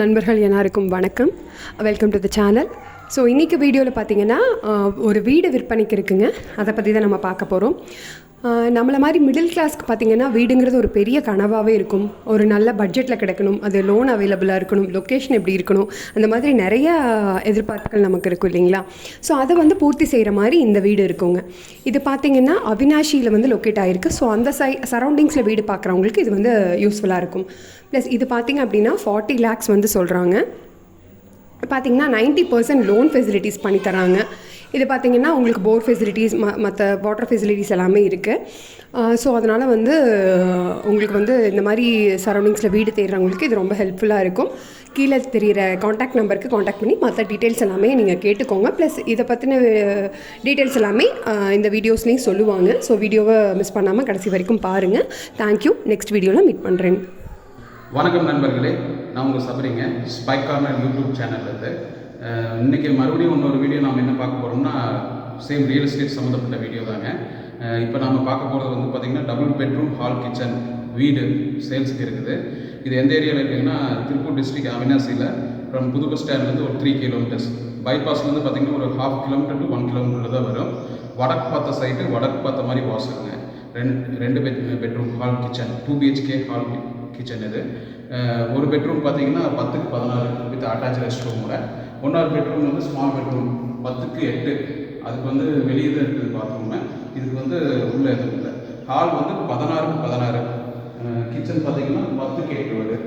நண்பர்கள் எல்லாருக்கும் வணக்கம். Welcome to the channel so இன்றைக்கி வீடியோவில் பார்த்தீங்கன்னா ஒரு வீடு விற்பனைக்கு இருக்குங்க. அதை பற்றி தான் நம்ம பார்க்க போகிறோம் நம்மளை மாதிரி மிடில் கிளாஸ்க்கு பார்த்தீங்கன்னா வீடுங்கிறது ஒரு பெரிய கனவாகவே இருக்கும். ஒரு நல்ல பட்ஜெட்டில் கிடைக்கணும். அது லோன் அவைலபிளாக இருக்கணும். லொக்கேஷன் எப்படி இருக்கணும்? அந்த மாதிரி நிறைய எதிர்பார்ப்புகள் நமக்கு இருக்கும் இல்லைங்களா? ஸோ அதை வந்து பூர்த்தி செய்கிற மாதிரி இந்த வீடு இருக்குங்க. இது பார்த்தீங்கன்னா அவினாஷியில் வந்து லொக்கேட் ஆகிருக்கு ஸோ அந்த சை சரௌண்டிங்ஸில் வீடு பார்க்குறவங்களுக்கு இது வந்து யூஸ்ஃபுல்லாக இருக்கும். ப்ளஸ் இது பார்த்தீங்க அப்படின்னா ஃபார்ட்டி லேக்ஸ் வந்து சொல்கிறாங்க பார்த்தீங்கன்னா நைன்ட்டி பர்சன்ட் லோன் ஃபெசிலிட்டிஸ் பண்ணி தராங்க. இது பார்த்தீங்கன்னா உங்களுக்கு போர் ஃபெசிலிட்டிஸ் ம மற்ற வாட்டர் ஃபெசிலிட்டிஸ் எல்லாமே இருக்குது ஸோ அதனால் வந்து உங்களுக்கு வந்து இந்த மாதிரி சரௌண்டிங்ஸில் வீடு தேடுறவங்களுக்கு இது ரொம்ப ஹெல்ப்ஃபுல்லாக இருக்கும். கீழே தெரிகிற காண்டாக்ட் நம்பருக்கு காண்டாக்ட் பண்ணி மற்ற டீட்டெயில்ஸ் எல்லாமே நீங்கள் கேட்டுக்கோங்க. ப்ளஸ் இதை பற்றின டீட்டெயில்ஸ் எல்லாமே இந்த வீடியோஸ்லேயும் சொல்லுவாங்க. ஸோ வீடியோவை மிஸ் பண்ணாமல் கடைசி வரைக்கும் பாருங்கள் தேங்க்யூ நெக்ஸ்ட் வீடியோவில் மீட் பண்ணுறேன் வணக்கம் நண்பர்களே. நான் உங்கள் சபரிங்க. ஸ்பைக் கார்னர் யூடியூப் சேனல்லேருந்து இன்றைக்கி இன்னைக்கு மறுபடியும் இன்னொரு வீடியோ நாம் என்ன பார்க்க போகிறோம்னா சேம் ரியல் எஸ்டேட் சம்மந்தப்பட்ட வீடியோ தாங்க. இப்போ நாம் பார்க்க போகிறது வந்து பார்த்திங்கன்னா டபுள் பெட்ரூம் ஹால் கிச்சன் வீடு சேல்ஸுக்கு இருக்குது. இது எந்த ஏரியாவில் இருக்குங்கன்னா திருப்பூர் டிஸ்ட்ரிக் அவினாசியில் ஃப்ரம் புது பஸ் ஸ்டாண்ட்லேருந்து ஒரு த்ரீ கிலோமீட்டர்ஸ் பைபாஸ்லேருந்து பார்த்திங்கன்னா ஒரு half kilometre to one kilometre தான் வரும். வடக்கு பார்த்த சைட்டு வடக்கு பார்த்த மாதிரி வாசலுங்க. ரெண்டு ரெண்டு bed bedroom hall kitchen two BHK hall kitchen இது ஒரு பெட்ரூம் பார்த்தீங்கன்னா பத்துக்கு பதினாறு வித் அட்டாச் ரெஸ்ட் ரூமோட ஒன்றாவது பெட்ரூம் வந்து ஸ்மால் பெட்ரூம் பத்துக்கு எட்டு. அதுக்கு வந்து வெளியே தான் இருக்குது பாத்ரூமு இதுக்கு வந்து உள்ளே எதுவும் இல்லை. ஹால் வந்து பதினாறுக்கு பதினாறு. கிச்சன் பார்த்தீங்கன்னா பத்துக்கு எட்டு வருது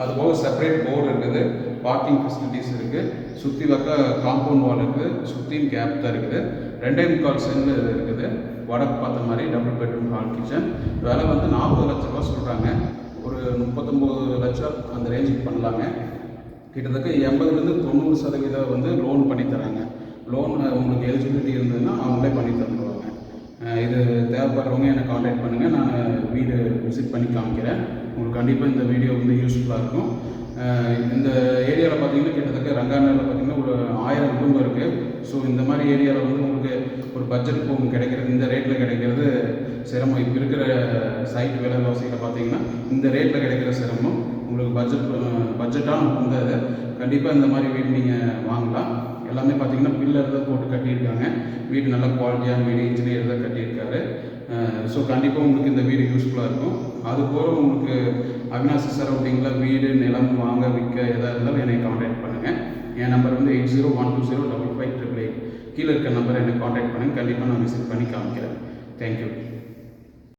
அது போக செப்பரேட் போர்டு இருக்குது. பார்க்கிங் ஃபெசிலிட்டிஸ் இருக்குது சுற்றி பார்க்க காம்பவுண்ட் வால் இருக்குது சுற்றியும் கேப் தான் இருக்குது. ரெண்டே முக்கால் சென்ட் இருக்குது. வடக்கு பார்த்த மாதிரி டபுள் பெட்ரூம் ஹால் கிச்சன் விலை வந்து நாற்பது லட்ச ரூபா சொல்கிறாங்க ஒரு முப்பத்தொம்போது லட்சம் அந்த ரேஞ்சுக்கு பண்ணலாங்க. கிட்டத்தட்ட எண்பதுலேருந்து தொண்ணூறு சதவீதம் வந்து லோன் பண்ணி தராங்க. லோன் உங்களுக்கு எலிஜிபிலிட்டி இருந்ததுன்னா அவங்களே பண்ணி தந்துடுவாங்க இது தேவைப்படுறவங்க என்னை காண்டாக்ட் பண்ணுங்கள் நான் வீடு விசிட் பண்ணி காமிக்கிறேன். உங்களுக்கு கண்டிப்பாக இந்த வீடியோ வந்து யூஸ்ஃபுல்லாக இருக்கும். இந்த ஏரியாவில் பார்த்தீங்கன்னா கிட்டத்தட்ட ரங்கானூரில் பார்த்தீங்கன்னா ஒரு ஆயிரம் குடும்பம் இருக்குது ஸோ இந்த மாதிரி ஏரியாவில் வந்து உங்களுக்கு ஒரு பட்ஜெட் ஹோம் கிடைக்கிறது இந்த ரேட்டில் கிடைக்கிறது சிரமம். இப்போ இருக்கிற சைட் விலைவாசியில் பார்த்தீங்கன்னா இந்த ரேட்டில் கிடைக்கிற சிரமம் உங்களுக்கு பட்ஜெட் பட்ஜெட்டான வந்தது கண்டிப்பாக இந்த மாதிரி வீடு நீங்கள் வாங்கலாம். எல்லாமே பார்த்தீங்கன்னா பில்லர் தான் போட்டு கட்டியிருக்காங்க. வீடு நல்ல குவாலிட்டியான வீடு இன்ஜினியர் தான் கட்டியிருக்காரு. ஸோ கண்டிப்பாக உங்களுக்கு இந்த வீடு யூஸ்ஃபுல்லாக இருக்கும். அது போக உங்களுக்கு அவினாசி சரௌண்டிங்கில் வீடு நிலம் வாங்க விற்க எதாக இருந்தாலும் என்னை காண்டாக்ட் பண்ணுங்கள் என் நம்பர் வந்து eight zero one two zero double five triple eight கீழே இருக்க நம்பரை என்னை காண்டாக்ட் பண்ணுங்கள் கண்டிப்பாக நான் விசிட் பண்ணி காமிக்கிறேன். தேங்க்யூ